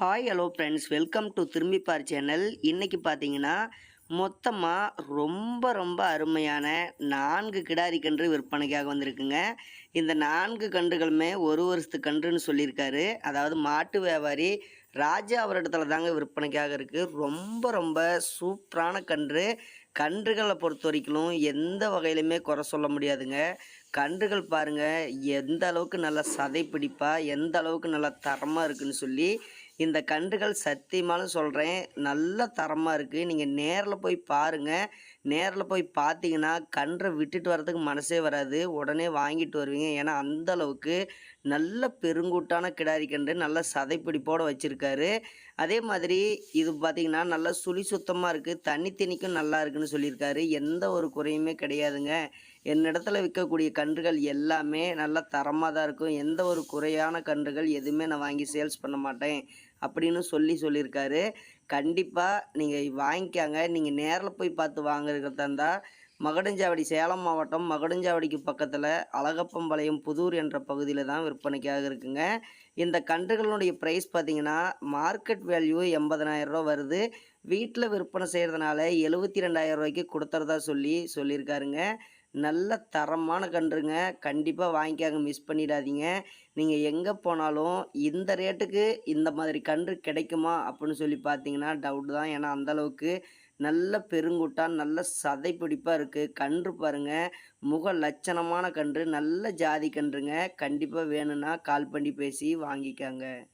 Hi hello friends welcome to திரும்பிப்பார் channel இன்றைக்கி பார்த்தீங்கன்னா மொத்தமாக ரொம்ப ரொம்ப அருமையான நான்கு கிடாரி கன்று விற்பனைக்காக வந்திருக்குங்க இந்த நான்கு கன்றுகளுமே ஒரு வருஷத்து கன்றுன்னு சொல்லியிருக்காரு. அதாவது மாட்டு வியாபாரி ராஜா அவரிடத்துல தாங்க விற்பனைக்காக இருக்குது ரொம்ப ரொம்ப சூப்பரான கன்று. கன்றுகளை பொறுத்த வரைக்கும் எந்த வகையிலுமே குறை சொல்ல முடியாதுங்க. கன்றுகள் பாருங்கள் எந்த அளவுக்கு நல்லா சதை பிடிப்பா எந்த அளவுக்கு நல்லா தரமாக இருக்குன்னு சொல்லி இந்த கன்றுகள் சத்தியமாலும் சொல்கிறேன் நல்ல தரமாக இருக்குது நீங்கள் நேரில் போய் பாருங்கள் நேரில் போய் பார்த்தீங்கன்னா கன்றை விட்டுட்டு வரதுக்கு மனசே வராது. உடனே வாங்கிட்டு வருவீங்க. ஏன்னா அந்த அளவுக்கு நல்ல பெருங்கூட்டான கிடாரி கன்று நல்ல சதைப்பிடிப்போடு வச்சுருக்காரு. அதே மாதிரி இது பார்த்திங்கன்னா நல்லா சுழி சுத்தமாக இருக்குது தண்ணி தண்ணிக்கும் நல்லா இருக்குன்னு சொல்லியிருக்காரு. எந்த ஒரு குறையுமே கிடையாதுங்க. என்னிடத்துல விற்கக்கூடிய கன்றுகள் எல்லாமே நல்ல தரமாக தான் இருக்கும். எந்த ஒரு குறையான கன்றுகள் எதுவுமே நான் வாங்கி சேல்ஸ் பண்ண மாட்டேன் அப்படின்னு சொல்லி சொல்லியிருக்காரு. கண்டிப்பாக நீங்கள் வாங்கிக்காங்க. நீங்கள் நேரில் போய் பார்த்து வாங்குறதா இருந்தால் மகடஞ்சாவடி சேலம் மாவட்டம் மகடஞ்சாவடிக்கு பக்கத்தில் அழகப்பம்பாளையம் புதூர் என்ற பகுதியில் தான் விற்பனைக்காக இருக்குங்க. இந்த கன்றுகளுடைய ப்ரைஸ் பார்த்தீங்கன்னா மார்க்கெட் வேல்யூ எண்பதனாயிரரூவா வருது. வீட்டில் விற்பனை செய்கிறதுனால எழுபத்தி ரெண்டாயிரம் ரூபாய்க்கு கொடுத்துறதா சொல்லி சொல்லியிருக்காருங்க. நல்ல தரமான கன்றுங்க. கண்டிப்பாக வாங்கிக்காங்க. மிஸ் பண்ணிடாதீங்க. நீங்கள் எங்கே போனாலும் இந்த ரேட்டுக்கு இந்த மாதிரி கன்று கிடைக்குமா அப்படின்னு சொல்லி பார்த்தீங்கன்னா டவுட் தான். ஏன்னா அந்தளவுக்கு நல்ல பெருங்குட்டான் நல்ல சதை பிடிப்பாக இருக்குது கன்று பாருங்கள் முக லட்சணமான கன்று. நல்ல ஜாதி கன்றுங்க. கண்டிப்பாக வேணும்னா கால் பண்ணி பேசி வாங்கிக்காங்க.